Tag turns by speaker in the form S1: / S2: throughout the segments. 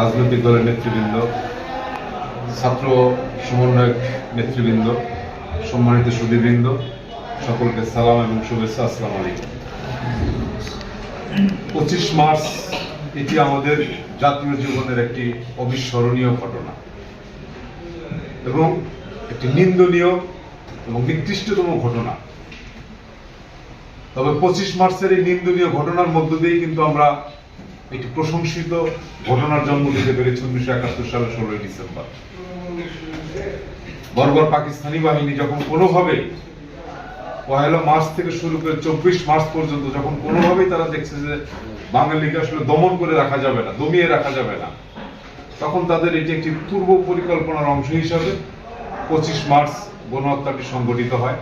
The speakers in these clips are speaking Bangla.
S1: রাজনৈতিক দলের নেতৃবৃন্দ, ছাত্র সমন্বয়ক নেতৃবৃন্দ, সম্মানিত সুদীবৃন্দ সকলকে সালাম এবং শুভেচ্ছা, আসসালাম আলাইকুম। পঁচিশ মার্চ এটি আমাদের জাতীয় জীবনের একটি অবিস্মরণীয় ঘটনা এবং একটি নিন্দনীয় এবং নিকৃষ্টতম ঘটনা। তবে পঁচিশ মার্চের এই নিন্দনীয় ঘটনার মধ্য দিয়ে কিন্তু আমরা একটি প্রশংসিত ঘটনার জন্ম দিতে পেরেছি উনিশশো একাত্তর সালের ষোলোই ডিসেম্বর। বর্বর পাকিস্তানি বাহিনী যখন কোনোভাবে পহেলা মার্চ থেকে শুরু করে চব্বিশ মার্চ পর্যন্ত যখন কোনোভাবেই তারা দেখছে যে বাঙালিকে আসলে দমন করে রাখা যাবে না, দমিয়ে রাখা যাবে না, তখন তাদের এটি একটি পূর্ব পরিকল্পনার অংশ হিসাবে পঁচিশ মার্চ গণহত্যাটি সংগঠিত হয়।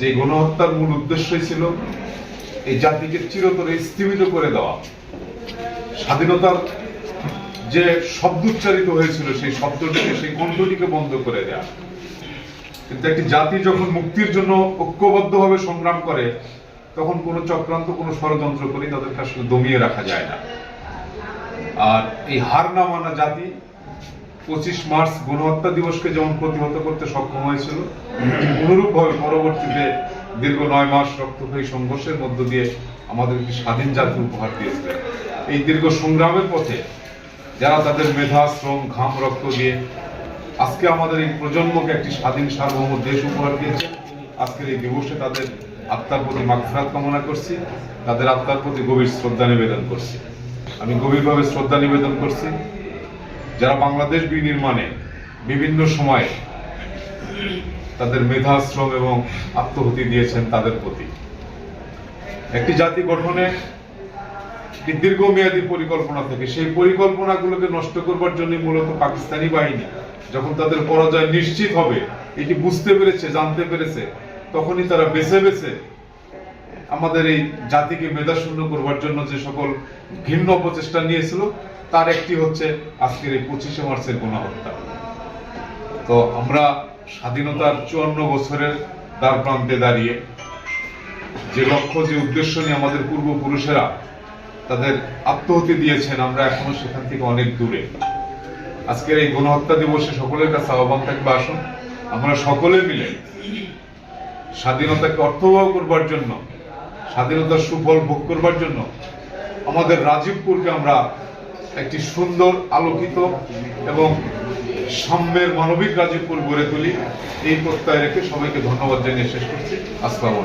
S1: যে গণহত্যার মূল উদ্দেশ্যই ছিল এই জাতিকে চিরতরে স্থিমিত করে দেওয়া। স্বাধীনতার যে শব্দ উচ্চারিত হয়েছিল, সেই শব্দটিকে, সেই কণ্ঠটিকে বন্ধ করে দেওয়া কিন্তু একটি জাতি যখন মুক্তির জন্য ঐক্যবদ্ধভাবে সংগ্রাম করে, তখন কোনো চক্রান্ত, কোনো ষড়যন্ত্র করে তাদেরকে আসলে দমিয়ে রাখা যায় না। আর এই হার না মানা জাতি পঁচিশ মার্চ গণহত্যা দিবসকে যেমন প্রতিহত করতে সক্ষম হয়েছিল অনুরূপভাবে পরবর্তীতে দীর্ঘ নয় মাস রক্তক্ষয়ী সংঘর্ষের মধ্য দিয়ে আমাদেরকে স্বাধীন জাতি উপহার দিয়েছিলেন। এই দীর্ঘ সংগ্রামের পথে যারা তাদের মেধা, শ্রম, ঘাম রক্ত দিয়ে আজকে আমাদের এই প্রজন্মকে একটি স্বাধীন, সার্বভৌম দেশ উপহার দিয়েছে। আজকের এই দিবসে তাদের আত্মার প্রতি মাগফিরাত কামনা করছি, তাদের আত্মার প্রতি গভীর শ্রদ্ধা নিবেদন করছি। আমি গভীরভাবে শ্রদ্ধা নিবেদন করছি, যারা বাংলাদেশ বিনির্মাণে বিভিন্ন সময়ে তাদের মেধা, শ্রম এবং আত্মহতি দিয়েছেন তাদের প্রতি। একটি জাতি গঠনে দীর্ঘমেয়াদী পরিকল্পনা থেকে, সেই পরিকল্পনাগুলোকে নষ্ট করবার জন্য মূলত পাকিস্তানি বাহিনী যখন তাদের পরাজয় নিশ্চিত হবে, এটি বুঝতে পেরেছে, জানতে পেরেছে, তখনই তারা বেছে বেছে আমাদের এই জাতিকে মেধাশূন্য করবার জন্য যে সকল ঘৃণ্য প্রচেষ্টা নিয়েছিল, তার একটি হচ্ছে আজকের এই পঁচিশে মার্চের গণহত্যা। তো আমরা স্বাধীনতার চুয়ান্ন বছরের দ্বার প্রান্তে দাঁড়িয়ে যে লক্ষ্য, যে উদ্দেশ্য নিয়ে আমাদের পূর্বপুরুষেরা তাদের আত্মহতি দিয়েছেন, আমরা এখনও সেখান থেকে অনেক দূরে। আজকের এই গণহত্যা দিবসে সকলের কাছে আহ্বান থাকবে, আসুন, আমরা সকলে মিলে স্বাধীনতাকে অর্থবহ করবার জন্য, স্বাধীনতার সুফল ভোগ করবার জন্য আমাদের রাজীবপুরকে আমরা একটি সুন্দর, আলোকিত এবং সাম্যের মানবিক রাজীবপুর গড়ে তুলি। এই প্রত্যয় রেখে সবাইকে ধন্যবাদ জানিয়ে শেষ করছি। আসসালামু